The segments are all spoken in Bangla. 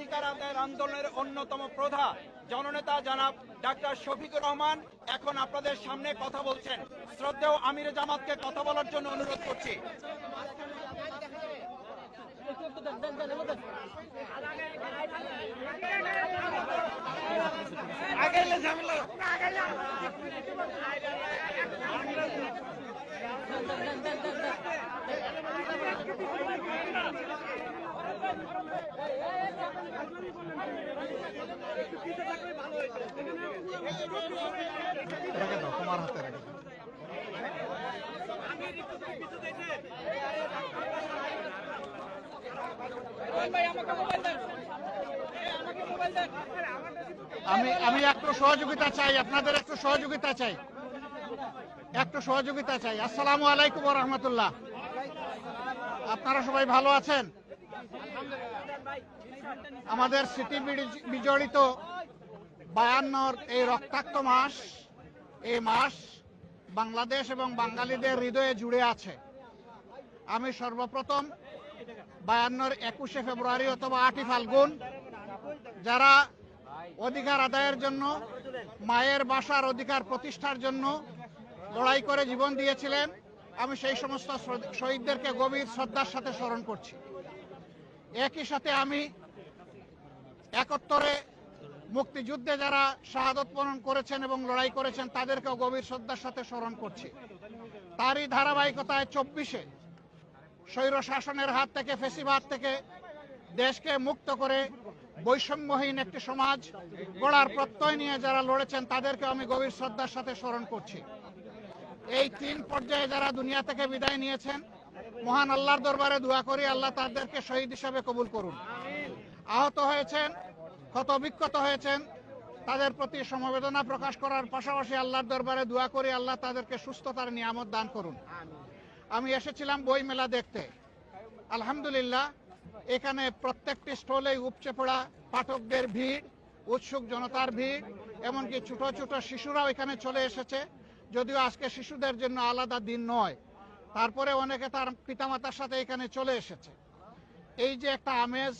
অধিকার আদায়ের আন্দোলনের অন্যতম প্রধা জননেতা জনাব ডাক্তার শফিকুর রহমান এখন আপনাদের সামনে কথা বলছেন। শ্রদ্ধেয় আমির জামাতকে কথা বলার জন্য অনুরোধ করছি। তোমার হাতে আমি আমি একটু সহযোগিতা চাই, আপনাদের একটু সহযোগিতা চাই। একটু সহযোগিতা চাই। আসসালামু আলাইকুম রহমতুল্লাহ। আপনারা সবাই ভালো আছেন? আমাদের স্মৃতি বিজড়িত বায়ান্নর এই রক্তাক্ত মাস, এই মাস বাংলাদেশ এবং বাঙালিদের হৃদয়ে জুড়ে আছে। আমি সর্বপ্রথম বায়ান্নর একুশে ফেব্রুয়ারি অথবা আটই ফাল্গুন, যারা অধিকার আদায়ের জন্য, মায়ের বাসার অধিকার প্রতিষ্ঠার জন্য লড়াই করে জীবন দিয়েছিলেন, আমি সেই সমস্ত শহীদদেরকে গভীর শ্রদ্ধার সাথে স্মরণ করছি। একই সাথে আমি একত্তরে মুক্তিযুদ্ধে যারা শাহাদত করেছেন এবং লড়াই করেছেন, তাদেরকেও গভীর শ্রদ্ধার সাথে স্মরণ করছি। তারই ধারাবাহিকতায় চব্বিশে স্বৈর শাসনের হাত থেকে, ফেসিবাদ থেকে দেশকে মুক্ত করে বৈষম্যহীন একটি সমাজ গড়ার প্রত্যয় নিয়ে যারা লড়েছেন তাদেরকে আমি গভীর শ্রদ্ধার সাথে স্মরণ করছি। এই তিন পর্যায়ে যারা দুনিয়া থেকে বিদায় নিয়েছেন মহান আল্লাহর দরবারে দোয়া করি, আল্লাহ তাদেরকে শহীদ হিসাবে কবুল করুন। আহত হয়েছেন, ক্ষত বিক্ষত হয়েছেন, তাদের প্রতি সমবেদনা প্রকাশ করার পাশাপাশি আল্লাহর দরবারে দোয়া করি, আল্লাহ তাদেরকে সুস্থতার নিয়ামত দান করুন। আমি এসেছিলাম বই মেলা দেখতে। আলহামদুলিল্লাহ, এখানে প্রত্যেকটি স্টলে উপচে পড়া পাঠকদের ভিড়, উৎসুক জনতার ভিড়, এমনকি ছোট ছোট শিশুরাও এখানে চলে এসেছে। যদিও আজকে শিশুদের জন্য আলাদা দিন নয় তারপরে অনেকে তার পিতামাতার সাথে এখানে চলে এসেছে। এই যে একটা আমেজ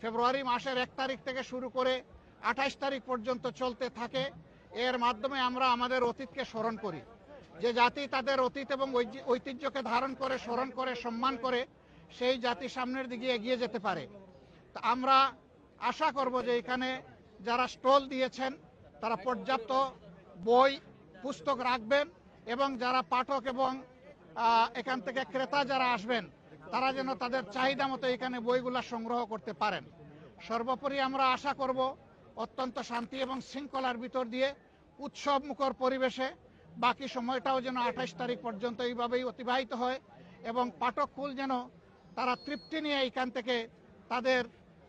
ফেব্রুয়ারি মাসের এক তারিখ থেকে শুরু করে আঠাইশ তারিখ পর্যন্ত চলতে থাকে, এর মাধ্যমে আমরা আমাদের অতীতকে স্মরণ করি। যে জাতি তাদের অতীত এবং ঐতি- ঐতিহ্যকে ধারণ করে, স্মরণ করে, সম্মান করে, সেই জাতি সামনের দিকে এগিয়ে যেতে পারে। আমরা আশা করব যে এখানে যারা স্টল দিয়েছেন, তারা পর্যাপ্ত বই, পুস্তক রাখবেন এবং যারা পাঠক এবং এখান থেকে ক্রেতা যারা আসবেন, তারা যেন তাদের চাহিদা মতো এখানে বইগুলা সংগ্রহ করতে পারেন। সর্বোপরি আমরা আশা করব অত্যন্ত শান্তি এবং শৃঙ্খলার ভিতর দিয়ে উৎসব মুখর পরিবেশে বাকি সময়টাও যেন আঠাশ তারিখ পর্যন্ত এইভাবেই অতিবাহিত হয় এবং পাঠককুল যেন তারা তৃপ্তি নিয়ে এখান থেকে তাদের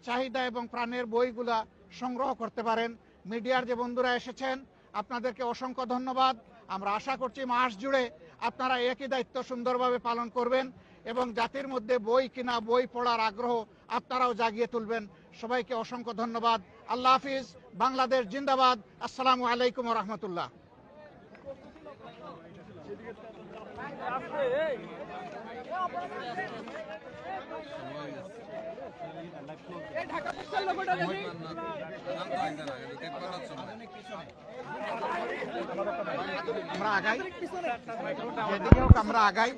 চাহিদা এবং প্রাণের বইগুলা সংগ্রহ করতে পারেন। মিডিয়ার যে বন্ধুরা এসেছেন, আপনাদেরকে অসংখ্য ধন্যবাদ। আমরা আশা করছি মাস জুড়ে আপনারা একই দায়িত্ব সুন্দরভাবে পালন করবেন এবং জাতির মধ্যে বই কিনা বই পড়ার আগ্রহ আপনারাও জাগিয়ে তুলবেন। সবাইকে অসংখ্য ধন্যবাদ। আল্লাহ হাফিজ। বাংলাদেশ জিন্দাবাদ। আসসালামু আলাইকুম রহমতুল্লাহ আমরা আগাই। যেদিকে আমরা আগাই।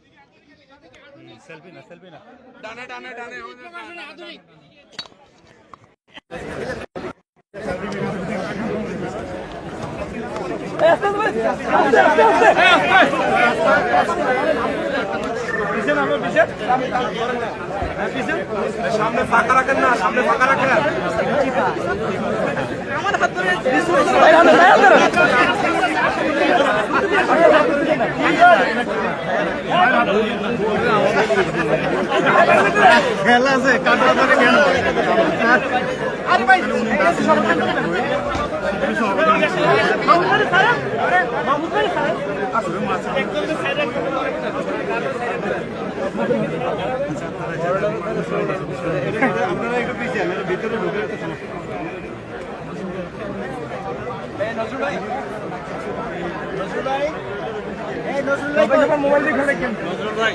हम्म, सेल्फी ना सेल्फी ना। डाने डाने डाने সামনে ফাঁকা রাখেন না সামনে ফাঁকা রাখেন খেলা আছে কাটা ধরে কেন আপনারা একটু পিছিয়ে ভিতরে ঢুকে তো সমস্যা মোবাইল দিয়ে খেলে কেন নজরুল ভাই।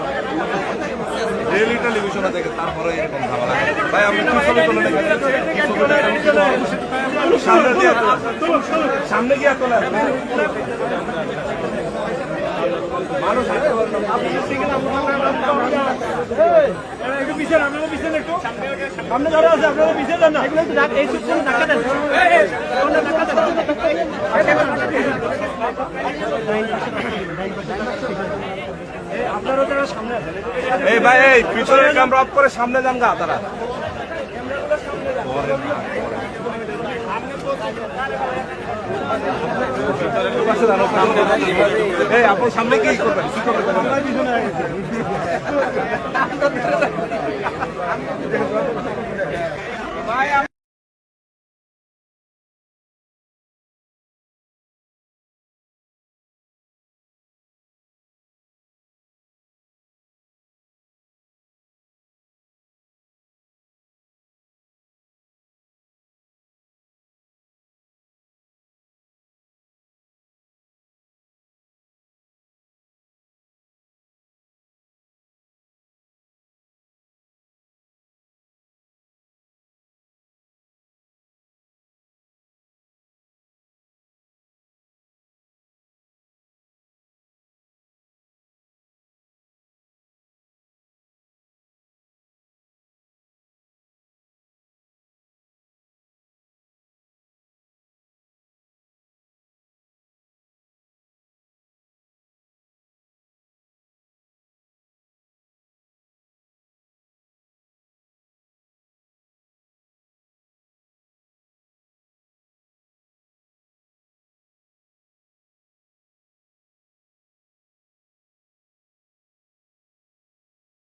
ডেইলি টেলিভিশনে দেখে তারপরে এরকম ঝামেলা ভাই আমি কি ছবি তুলে নেবেন সামনে তোলেন। সামনে গিয়ে তোলেন মানুষ হাঁটতে পারবে না। এই ভাই এই পিছনের ক্যামেরা অফ করে সামনে যান গা তারা। এই আপনি সামনে কি করবেন? কি করবেন?